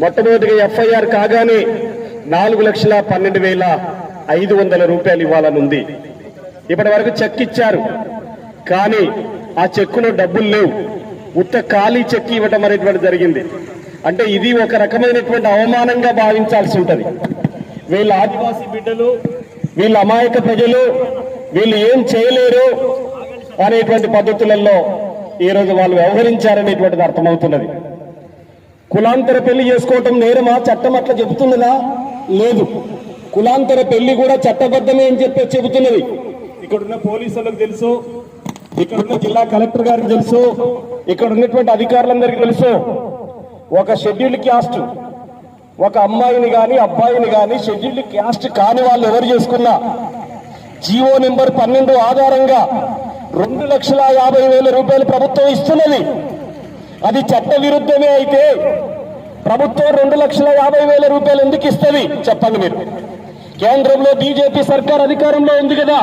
మొట్టమొదటిగా ఎఫ్ఐఆర్ కాగానే నాలుగు లక్షల పన్నెండు వేల ఐదు వందల రూపాయలు ఇవ్వాలని ఉంది ఇప్పటి వరకు చెక్ ఇచ్చారు. కానీ ఆ చెక్కులో డబ్బులు లేవు. ఉత్త ఖాళీ చెక్ ఇవ్వటం అనేటువంటి జరిగింది. అంటే ఇది ఒక రకమైనటువంటి అవమానంగా భావించాల్సి ఉంటుంది. వీళ్ళ ఆదివాసీ బిడ్డలు వీళ్ళ అమాయక ప్రజలు వీళ్ళు ఏం చేయలేరు అనేటువంటి పద్ధతులలో ఈ రోజు వాళ్ళు వ్యవహరించారనేటువంటిది అర్థమవుతున్నది. కులాంతర పెళ్ళి చేసుకోవటం నేరమా? చట్టం అట్లా చెబుతున్నదా? లేదు. కులాంతర పెళ్ళి కూడా చట్టబద్ధమే అని చెప్పి చెబుతున్నది. ఇక్కడున్న పోలీసులకు తెలుసు ఇక్కడున్న జిల్లా కలెక్టర్ గారికి తెలుసు ఇక్కడ ఉన్నటువంటి అధికారులందరికీ తెలుసు. ఒక షెడ్యూల్డ్ క్యాస్ట్ ఒక అమ్మాయిని గాని అబ్బాయిని గాని షెడ్యూల్డ్ క్యాస్ట్ కాని వాళ్ళు ఎవరు చేసుకున్నా? జీవో నెంబర్ పన్నెండు ఆధారంగా రెండు లక్షల యాభై వేల రూపాయలు ప్రభుత్వం ఇస్తున్నది. అది చట్ట విరుద్ధమే అయితే ప్రభుత్వం రెండు లక్షల యాభై వేల రూపాయలు ఎందుకు ఇస్తుంది? చెప్పండి మీరు. కేంద్రంలో బీజేపీ సర్కార్ అధికారంలో ఉంది కదా.